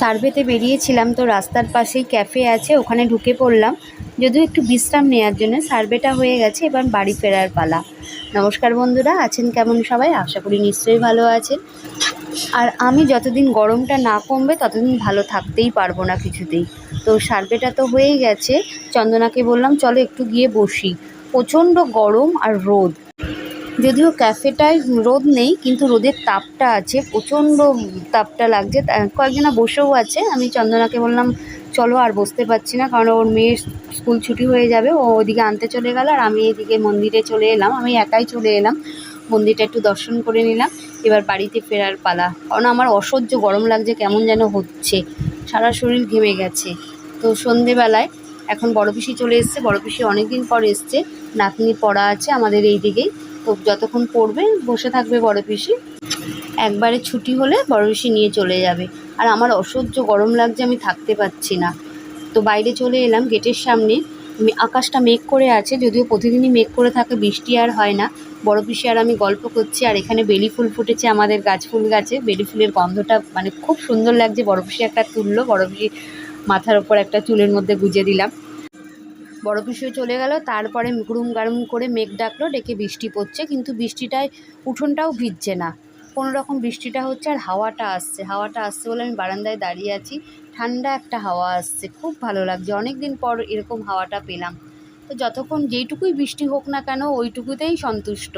সার্ভেতে বেরিয়েছিলাম তো রাস্তার পাশেই ক্যাফে আছে, ওখানে ঢুকে পড়লাম। যদিও একটু বিশ্রাম নেওয়ার জন্য সার্ভেটা হয়ে গেছে, এবার বাড়ি ফেরার পালা। নমস্কার বন্ধুরা, আছেন কেমন সবাই? আশা করি নিশ্চয়ই ভালো আছেন। আর আমি যতদিন গরমটা না কমবে, ততদিন ভালো থাকতেই পারব না কিছুতেই। তো সার্ভেটা তো হয়েই গেছে, চন্দনাকে বললাম, চলো একটু গিয়ে বসি। প্রচণ্ড গরম আর রোদ। যদিও ক্যাফেটায় রোদ নেই, কিন্তু রোদের তাপটা আছে, প্রচণ্ড তাপটা লাগছে। কয়েকজনা বসেও আছে। আমি চন্দনাকে বললাম, চলো আর বসতে পারছি না, কারণ ওর মেয়ের স্কুল ছুটি হয়ে যাবে, ও ওদিকে আনতে চলে গেল, আর আমি এদিকে মন্দিরে চলে এলাম। আমি একাই চলে এলাম, মন্দিরটা একটু দর্শন করে নিলাম। এবার বাড়িতে ফেরার পালা। কারণ আমার অসহ্য গরম লাগছে, কেমন যেন হচ্ছে। সারা শরীর ঘেমে গেছে। তো সন্ধেবেলায় এখন বড় পিসি চলে এসছে। বড় পিসি অনেক দিন পর এসছে। নাতনি পড়া আছে আমাদের এই দিকেই যতক্ষণ পড়বে, বসে থাকবে বড় পিসি। একবারে ছুটি হলে বড় পিসি নিয়ে চলে যাবে। আর আমার অসহ্য গরম লাগছে, আমি থাকতে পারছি না। তো বাইরে চলে এলাম গেটের সামনে। আকাশটা মেঘ করে আছে, যদিও প্রতিদিনই মেঘ করে থাকে, বৃষ্টি আর হয় না। বড় পিসি আর আমি গল্প করছি, আর এখানে বেলি ফুল ফুটেছে, আমাদের গাছ ফুল গাছে। বেলি ফুলের গন্ধটা মানে খুব সুন্দর লাগছে, বড় পিসি একটা তুললো, বড় পিসি মাথার ওপর একটা চুলের মধ্যে গুজে দিলাম। বড় পিসিও চলে গেল। তারপরে গুরুম গারুম করে মেঘ ডাকলো, ডেকে বৃষ্টি পড়ছে। কিন্তু বৃষ্টিটায় উঠোনটাও ভিজছে না। কোনো রকম বৃষ্টিটা হচ্ছে আর হাওয়াটা আসছে। হাওয়াটা আসছে বলে আমি বারান্দায় দাঁড়িয়ে আছি। ঠান্ডা একটা হাওয়া আসছে। খুব ভালো লাগছে। অনেক দিন পর এরকম হাওয়াটা পেলাম। তো যতক্ষণ যেইটুকুই বৃষ্টি হোক না কেন, ওইটুকুতেই সন্তুষ্ট।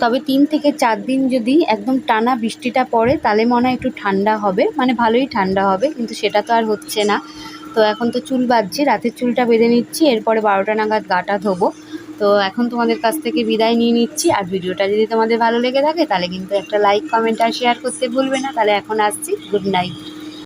তবে তিন থেকে চার দিন যদি একদম টানা বৃষ্টিটা পড়ে, তাহলে মনে হয় একটু ঠান্ডা হবে। মানে ভালোই ঠান্ডা হবে। কিন্তু সেটা তো আর হচ্ছে না। তো এখন তো চুল বাঁধছি রাতের চুলটা বেঁধে নিচ্ছি, এরপরে বারোটা নাগাদ গাটা ধোবো। তো এখন তোমাদের কাছ থেকে বিদায় নিয়ে নিচ্ছি, আর ভিডিওটা যদি তোমাদের ভালো লেগে থাকে তাহলে কিন্তু একটা লাইক কমেন্ট আর শেয়ার করতে ভুলবে না। তাহলে এখন আসছি গুড নাইট